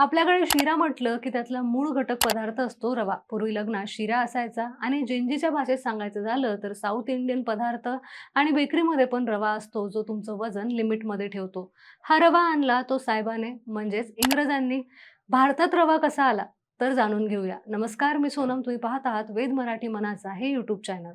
आपल्याकडे शिरा म्हटलं की त्यातला मूळ घटक पदार्थ असतो रवा. पूर्वी लग्नात शिरा असायचा आणि जेंजीच्या भाषेत सांगायचं झालं तर साऊथ इंडियन पदार्थ आणि बेकरीमध्ये पण रवा असतो जो तुमचं वजन लिमिटमध्ये ठेवतो. हा रवा आणला तो साहेबाने म्हणजेच इंग्रजांनी. भारतात रवा कसा आला? तर जाणून घेऊया. नमस्कार मी सोनम. तुम्ही पाहत आहात वेद मराठी मनाचा हे यूट्यूब चॅनल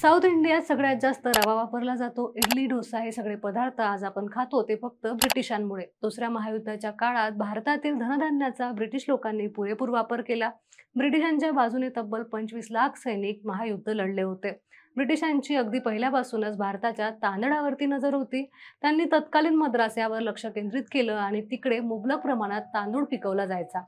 साऊथ इंडियात सगळ्यात जास्त रवा वापरला जातो. इडली डोसा हे सगळे पदार्थ आज आपण खातो. ते फक्त ब्रिटिशांमुळे. दुसऱ्या महायुद्धाच्या काळात भारतातील धनधान्याचा ब्रिटिश लोकांनी पुरेपूर वापर केला. ब्रिटिशांच्या बाजूने तब्बल पंचवीस लाख सैनिक महायुद्ध लढले होते. ब्रिटिशांची अगदी पहिल्यापासूनच भारताच्या तांदळावरती नजर होती. त्यांनी तत्कालीन मद्रास यावर लक्ष केंद्रित केलं आणि तिकडे मुबलक प्रमाणात तांदूळ पिकवला जायचा.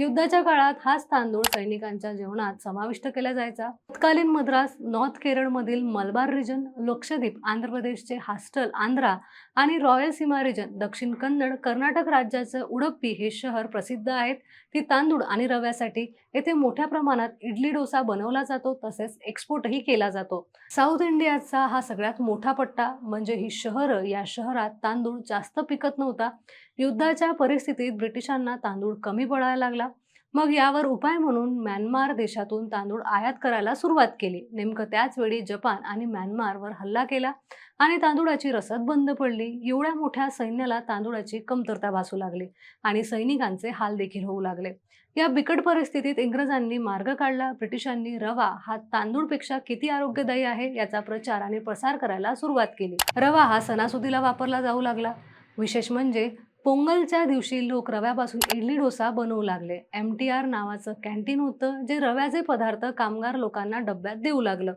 युद्धाच्या काळात हाच तांदूळ सैनिकांच्या जेवणात समाविष्ट केला जायचा. तत्कालीन मद्रास नॉर्थ केरळमधील मलबार रिजन लक्षद्वीप आंध्र प्रदेशचे हास्टल आंध्रा आणि रॉयल सीमा रिजन दक्षिण कन्नड कर्नाटक राज्याचं उडप्पी हे शहर प्रसिद्ध आहेत. ती तांदूळ आणि रव्यासाठी येथे मोठ्या प्रमाणात इडली डोसा बनवला जातो तसेच एक्सपोर्टही केला जातो. साऊथ इंडियाचा हा सगळ्यात मोठा पट्टा म्हणजे ही शहरं. या शहरात तांदूळ जास्त पिकत नव्हता. युद्धाच्या परिस्थितीत ब्रिटिशांना तांदूळ कमी पडायला लागला. मग यावर उपाय म्हणून म्यानमार देशातून तांदूळ आयात करायला सुरुवात केली. नेमकं त्याच वेळी जपान आणि म्यानमारवर हल्ला केला आणि तांदूळाची रसद बंद पडली. एवढ्या मोठ्या सैन्याला तांदूळाची कमतरता भासू लागली आणि सैनिकांचे हाल देखील होऊ लागले. या बिकट परिस्थितीत इंग्रजांनी मार्ग काढला. ब्रिटिशांनी रवा हा तांदूळपेक्षा किती आरोग्यदायी आहे याचा प्रचार आणि प्रसार करायला सुरुवात केली. रवा हा सणासुदीला वापरला जाऊ लागला. विशेष म्हणजे पोंगलच्या दिवशी लोक रव्यापासून इडली डोसा बनवू लागले. एम टी आर नावाचं कॅन्टीन होतं जे रव्याचे पदार्थ कामगार लोकांना डब्यात देऊ लागलं.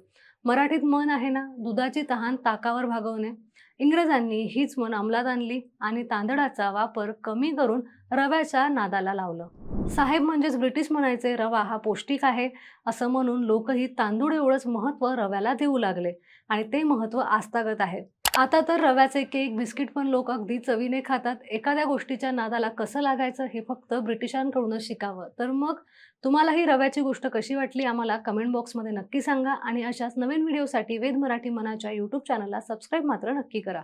मराठीत मन आहे ना दुधाची तहान ताकावर भागवणे. इंग्रजांनी हीच मन अंमलात आणली आणि तांदळाचा वापर कमी करून रव्याच्या नादाला लावलं. साहेब म्हणजेच ब्रिटिश म्हणायचे रवा हा पौष्टिक आहे. असं म्हणून लोकही तांदूळ एवढंच महत्त्व रव्याला देऊ लागले आणि ते महत्त्व आस्थागत आहे. आता तर रव्याचे केक बिस्किट पण लोक अगदी चवीने खातात. एखाद्या गोष्टीच्या नादाला कसं लागायचं हे फक्त ब्रिटिशांकडूनच शिकावं. तर मग तुम्हाला ही रव्याची गोष्ट कशी वाटली आम्हाला कमेंट बॉक्समध्ये नक्की सांगा आणि अशाच नवीन व्हिडिओसाठी वेद मराठी मनाच्या यूट्यूब चॅनलला सबस्क्राईब मात्र नक्की करा.